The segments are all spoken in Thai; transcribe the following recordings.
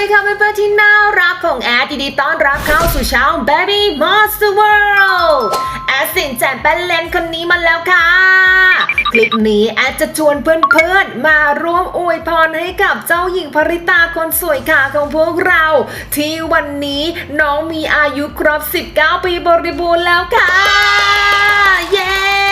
ดีค่ะเพื่อนๆที่น่ารักของแอดยินดีต้อนรับเข้าสู่ช่อง Baby Monster World แอดสินแจนเป็นเลนคนนี้มาแล้วค่ะ คลิปนี้แอดจะชวนเพื่อนๆ มาร่วมอวยพรให้กับเจ้าหญิงภริตาคนสวยค่ะของพวกเรา ที่วันนี้น้องมีอายุครบ 19 ปีบริบูรณ์แล้วค่ะ เย้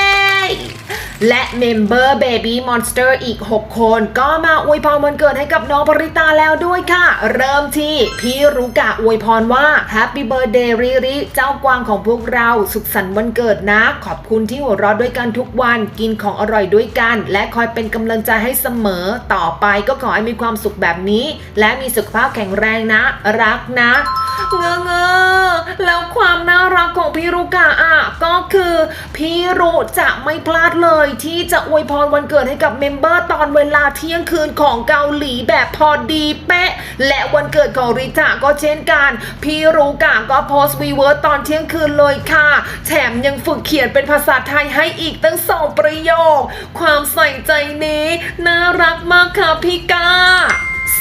และเมมเบอร์ Baby Monster อีก 6 คน ก็มาอวยพรวันเกิดให้กับน้องปริตาแล้วด้วยค่ะ เริ่มที่พี่รุกะอวยพรว่า Happy Birthday ริริเจ้ากวางของพวกเราสุขสันต์วันเกิดนะ ขอบคุณที่หัวเราะด้วยกันทุกวันกินของอร่อยด้วยกัน และคอยเป็นกำลังใจให้เสมอ ต่อไปก็ขอให้มีความสุขแบบนี้ และมีสุขภาพแข็งแรงนะ รักนะ เงอเงอ แล้วความน่ารักของพี่รุกะอะก็คือพี่รุจะไม่พลาดเลยที่จะอวยพรวันเกิดให้กับเมมเบอร์ตอนเวลาเที่ยงคืนของเกาหลีแบบพอดีเป๊ะ และวันเกิดของริตาก็เช่นกัน พี่รุกะก็โพสต์วีเวิร์ดตอนเที่ยงคืนเลยค่ะ แถมยังฝึกเขียนเป็นภาษาไทยให้อีกตั้งสองประโยค ความใส่ใจนี้ น่ารักมากค่ะพี่กา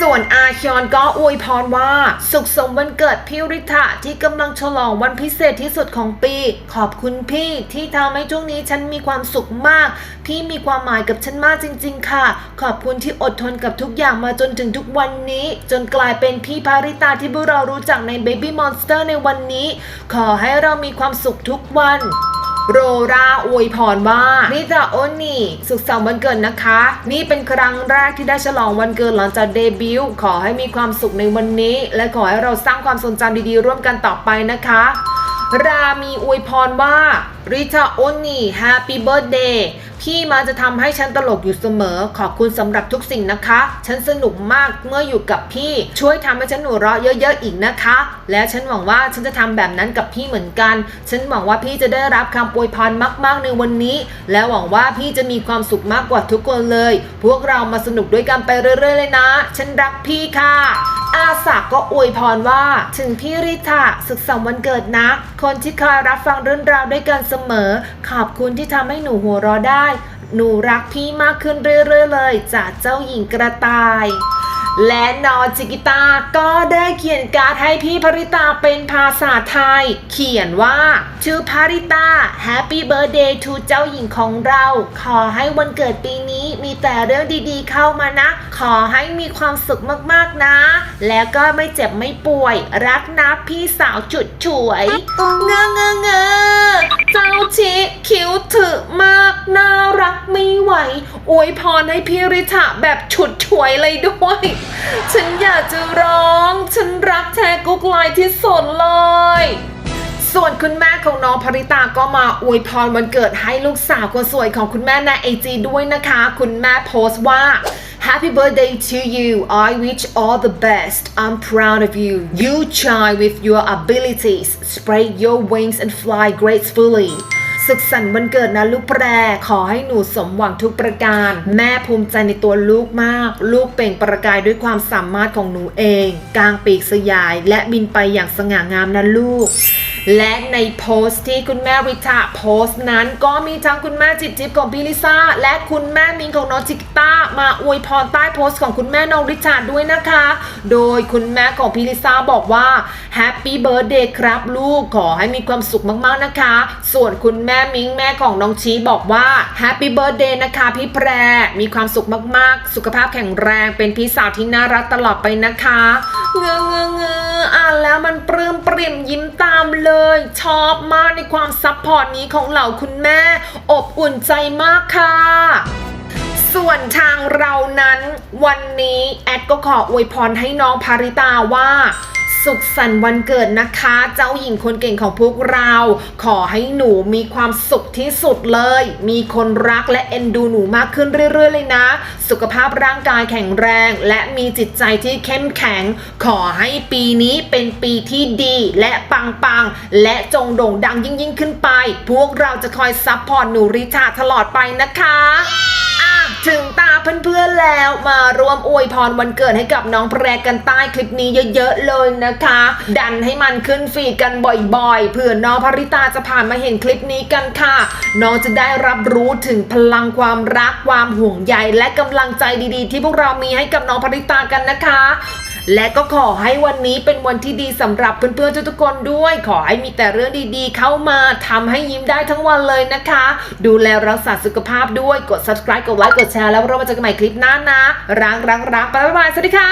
ส่วนอาคยอนก็อวยพรว่า สุขสมวันเกิดพี่ริทะที่กำลังฉลองวันพิเศษที่สุดของปี ขอบคุณพี่ที่ทำให้ช่วงนี้ฉันมีความสุขมาก พี่มีความหมายกับฉันมากจริง ๆ ค่ะ ขอบคุณที่อดทนกับทุกอย่างมาจนถึงทุกวันนี้ จนกลายเป็นพี่พาริตาที่พวกเรารู้จักใน Baby Monster ในวันนี้ ขอให้เรามีความสุขทุกวัน โรราอวยพรว่านิจาโอนี่สุขสันต์วันเกิดนะคะ นี่เป็นครั้งแรกที่ได้ฉลองวันเกิดหลังจากเดบิวต์ขอให้มีความสุขในวันนี้ และขอให้เราสร้างความทรงจำดีๆ ร่วมกันต่อไปนะคะ รามีอวยพรว่าริชาโอนี่แฮปปี้เบิร์ดเดย์พี่มาจะทำให้ฉันตลกอยู่เสมอ ขอบคุณสำหรับทุกสิ่งนะคะ ฉันสนุกมากเมื่ออยู่กับพี่ ช่วยทำให้ฉันหัวเราะเยอะๆอีกนะคะ และฉันหวังว่าฉันจะทำแบบนั้นกับพี่เหมือนกัน ฉันหวังว่าพี่จะได้รับคำอวยพรมากๆในวันนี้ และหวังว่าพี่จะมีความสุขมากกว่าทุกคนเลย พวกเรามาสนุกด้วยกันไปเรื่อยๆเลยนะ ฉันรักพี่ค่ะอาศักก็อวยพรว่า ถึงพี่ริธาสุขสันต์วันเกิดนะ คนที่คอยรับฟังเรื่องราวด้วยกันเสมอ ขอบคุณที่ทำให้หนูหัวเราะได้หนูรักพี่มากขึ้นเรื่อยๆเลยจากเจ้าหญิงกระต่าย และนอจิกิตาก็ได้เขียนการ์ดให้พี่ภริตาเป็นภาษาไทย เขียนว่า to ภริตา Happy Birthday to เจ้าหญิงของเรา ขอให้วันเกิดปีนี้มีแต่เรื่องดีๆเข้ามานะ ขอให้มีความสุขมากๆนะ แล้วก็ไม่เจ็บไม่ป่วย รักนะพี่สาวจุดฉวยเงอเงอเง อวยพรให้พี่ริชะแบบฉุดฉวยเลยด้วย ฉันอยากจะร้อง ฉันรักแทกุ๊กไลน์ที่สุดเลย ส่วนคุณแม่ของน้องภริตาก็มาอวยพรวันเกิดให้ลูกสาวคนสวยของคุณแม่ในไอจีด้วยนะคะ คุณแม่โพสต์ว่า Happy birthday to you. I wish all the best. I'm proud of you. You shine with your abilities. Spread your wings and fly gracefully. สุขสันต์วันเกิดนะลูกแปรขอให้หนูสมหวังทุกประการ แม่ภูมิใจในตัวลูกมาก ลูกเปล่งประกายด้วยความสามารถของหนูเอง กลางปีกสยายและบินไปอย่างสง่างามนะลูก และในโพสต์ที่คุณแม่ริทาโพสต์นั้นก็มีทั้งคุณแม่จิตจิ๊บของพี่ลิซ่าและคุณแม่มิงของน้องจิกต้ามาอวยพรใต้โพสต์ของคุณแม่น้องริชาด้วยนะคะ โดยคุณแม่ของพี่ลิซ่าบอกว่าแฮปปี้เบิร์ดเดย์ครับลูกขอให้มีความสุขมากๆนะคะ ส่วนคุณแม่มิงแม่ของน้องชีบอกว่าแฮปปี้เบิร์ดเดย์นะคะพี่แพรมีความสุขมากๆ สุขภาพแข็งแรงเป็นพี่สาวที่น่ารักตลอดไปนะคะ เงือเงือเงืออ่านแล้วมันปลื้มปริ่มยิ้มตามเลยชอบมากในความซัพพอร์ตนี้ของเหล่าคุณแม่ อบอุ่นใจมากค่ะ ส่วนทางเรานั้นวันนี้แอดก็ขออวยพรให้น้องภาริตาว่า สุขสันต์วันเกิดนะคะ เจ้าหญิงคนเก่งของพวกเรา ขอให้หนูมีความสุขที่สุดเลย มีคนรักและเอ็นดูหนูมากขึ้นเรื่อยๆ เลยนะ สุขภาพร่างกายแข็งแรง และมีจิตใจที่เข้มแข็ง ขอให้ปีนี้เป็นปีที่ดีและปังๆ และจงโด่งดังยิ่งๆ ขึ้นไป พวกเราจะคอยซัพพอร์ตหนูริชาตลอดไปนะคะอะ ถึงตาเพื่อนๆแล้วมารวมอวยพรวันเกิดให้กับน้องแพรกันใต้คลิปนี้เยอะๆเลยนะคะ ดันให้มันขึ้นฟีดกันบ่อยๆเผื่อน้องภริตาจะผ่านมาเห็นคลิปนี้กันค่ะ น้องจะได้รับรู้ถึงพลังความรักความห่วงใยและกำลังใจดีๆ ที่พวกเรามีให้กับน้องภริตากันนะคะ และก็ขอให้วันนี้เป็นวันที่ดีสำหรับเพื่อนๆทุกๆคนด้วย ขอให้มีแต่เรื่องดีๆ เข้ามาทำให้ยิ้มได้ทั้งวันเลยนะคะ ดูแลรักษาสุขภาพด้วยกด subscribe กดไลค์กดแชร์แล้วเรามาเจอกันใหม่คลิปหน้านะรักรักรักบ๊ายบายสวัสดีค่ะ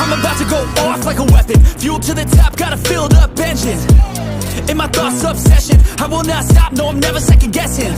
I'm about to go off like a weapon. Fuel to the top, got a filled up engine. In my thoughts, obsession. I will not stop, no, I'm never second guessing.